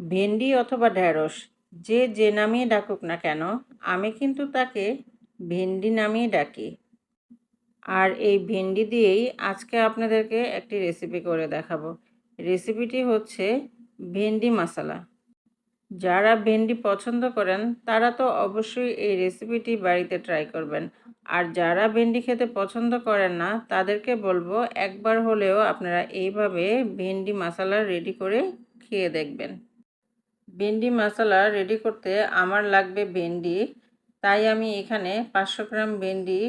ভেন্ডি অথবা ঢ্যাঁড়স যে যে নামেই ডাকুক না কেন, আমি কিন্তু তাকে ভেন্ডি নামেই ডাকি। আর এই ভেন্ডি দিয়েই আজকে আপনাদেরকে একটি রেসিপি করে দেখাবো। রেসিপিটি হচ্ছে ভেন্ডি মশলা। যারা ভেন্ডি পছন্দ করেন, তারা তো অবশ্যই এই রেসিপিটি বাড়িতে ট্রাই করবেন। আর যারা ভেন্ডি খেতে পছন্দ করেন না, তাদেরকে বলব একবার হলেও আপনারা এইভাবে ভেন্ডি মশলা রেডি করে খেয়ে দেখবেন। ভেন্ডি মশলা রেডি করতে আমার লাগবে ভেন্ডি। তাই আমি এখানে পাঁচশো গ্রাম ভেন্ডি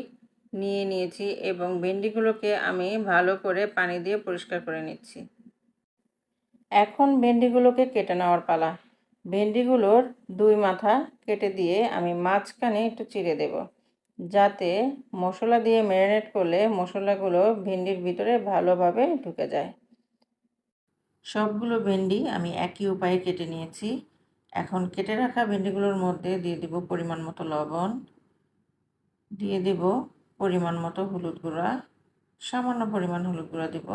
নিয়ে নিয়েছি এবং ভেন্ডিগুলোকে আমি ভালো করে পানি দিয়ে পরিষ্কার করে নিচ্ছি। এখন ভেন্ডিগুলোকে কেটে নেওয়ার পালা। ভেন্ডিগুলোর দুই মাথা কেটে দিয়ে আমি মাঝখানে একটু চিড়ে দেব। যাতে মশলা দিয়ে ম্যারিনেট করলে মশলাগুলো ভেন্ডির ভিতরে ভালোভাবে ঢুকে যায়। সবগুলো ভেন্ডি আমি একই উপায়ে কেটে নিয়েছি। এখন কেটে রাখা ভেন্ডিগুলোর মধ্যে দিয়ে দেব পরিমাণ মতো লবণ, দিয়ে দেব পরিমাণ মতো হলুদ গুঁড়া, সামান্য পরিমাণ হলুদ গুঁড়া দেব।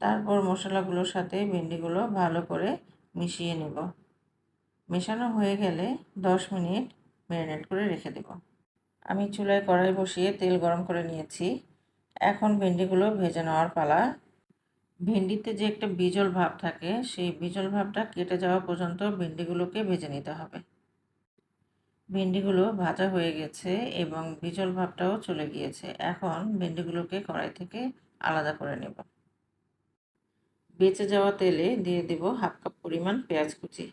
তারপর মশলাগুলোর সাথে ভেন্ডিগুলো ভালো করে মিশিয়ে নেব। মেশানো হয়ে গেলে দশ মিনিট ম্যারিনেট করে রেখে দেব। আমি চুলায় কড়াই বসিয়ে তেল গরম করে নিয়েছি। এখন ভেন্ডিগুলো ভেজে নেওয়ার পালা ভেন্ডিতে যে একটা বিজল ভাব থাকে, সেই বিজল ভাবটা কেটে যাওয়া পর্যন্ত ভেন্ডিগুলোকে ভেজে নিতে হবে। ভেন্ডিগুলো ভাজা হয়ে গেছে এবং বিজল ভাবটাও চলে গিয়েছে। এখন ভেন্ডিগুলোকে কড়াই থেকে আলাদা করে নেব। বেঁচে যাওয়া তেলে দিয়ে দেব হাফ কাপ পরিমাণ পেঁয়াজ কুচি।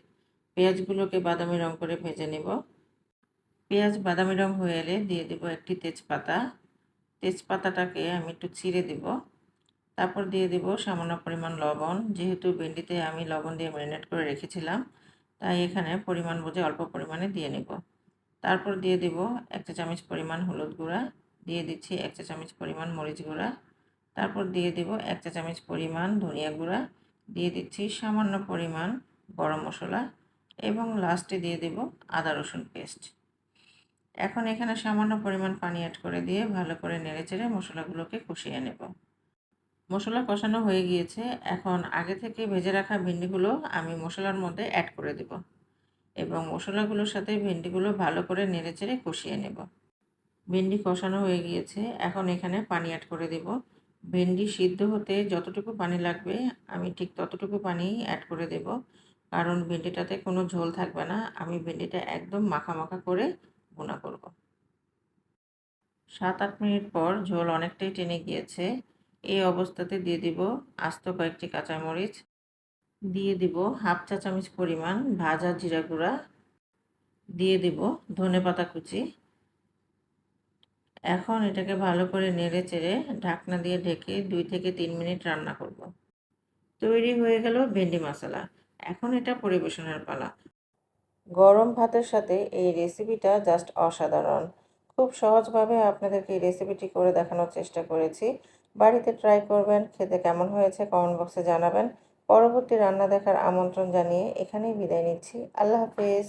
পেঁয়াজগুলোকে বাদামি রং করে ভেজে নেব। পেঁয়াজ বাদামি রং হয়ে এলে দিয়ে দেব একটি তেজপাতা। তেজপাতাটাকে আমি একটু ছিঁড়ে দেব। তারপর দিয়ে দেব সামান্য পরিমাণ লবণ। যেহেতু ভেন্ডিতে আমি লবণ দিয়ে ম্যারিনেট করে রেখেছিলাম, তাই এখানে পরিমাণ বুঝে অল্প পরিমাণে দিয়ে নেব। তারপর দিয়ে দেব এক চা চামচ পরিমাণ হলুদ গুঁড়া, দিয়ে দিচ্ছি এক চা চামচ পরিমাণ মরিচ গুঁড়া। তারপর দিয়ে দেব এক চা চামচ পরিমাণ ধনিয়া গুঁড়া, দিয়ে দিচ্ছি সামান্য পরিমাণ গরম মশলা এবং লাস্টে দিয়ে দেব আদা রসুন পেস্ট। এখন এখানে সামান্য পরিমাণ পানি অ্যাড করে দিয়ে ভালো করে নেড়েচেড়ে মশলাগুলোকে কষিয়ে নেব। মশলা কষানো হয়ে গিয়েছে। এখন আগে থেকে ভেজে রাখা ভেন্ডিগুলো আমি মশলার মধ্যে অ্যাড করে দেব এবং মশলাগুলোর সাথে ভেন্ডিগুলো ভালো করে নেড়েচেড়ে কষিয়ে নেব। ভেন্ডি কষানো হয়ে গিয়েছে। এখন এখানে পানি অ্যাড করে দেব। ভেন্ডি সিদ্ধ হতে যতটুকু পানি লাগবে, আমি ঠিক ততটুকু পানি অ্যাড করে দেব। কারণ ভেন্ডিটাতে কোনো ঝোল থাকবে না। আমি ভেন্ডিটা একদম মাখা মাখা করে ভুনা করব। সাত আট মিনিট পর ঝোল অনেকটাই টেনে গিয়েছে। এই অবস্থাতে দিয়ে দিব আস্ত কয়েকটি কাঁচামরিচ। দিয়ে দিব হাফ চা চামচ পরিমাণ ভাজা জিরা গুঁড়া। দিয়ে দিব ধনে পাতা কুচি। এখন এটাকে ভালো করে নেড়ে চেড়ে ঢাকনা দিয়ে ঢেকে দুই থেকে তিন মিনিট রান্না করব। তৈরি হয়ে গেল ভেন্ডি মশলা। এখন এটা পরিবেশনের পালা। গরম ভাতের সাথে এই রেসিপিটা জাস্ট অসাধারণ। খুব সহজভাবে আপনাদেরকে এই রেসিপিটি করে দেখানোর চেষ্টা করেছি। বাড়িতে ট্রাই করবেন, খেতে কেমন হয়েছে কমেন্ট বক্সে জানাবেন। পরবর্তী রান্না দেখার আমন্ত্রণ জানিয়ে এখানেই বিদায় নিচ্ছি। আল্লাহ হাফেজ।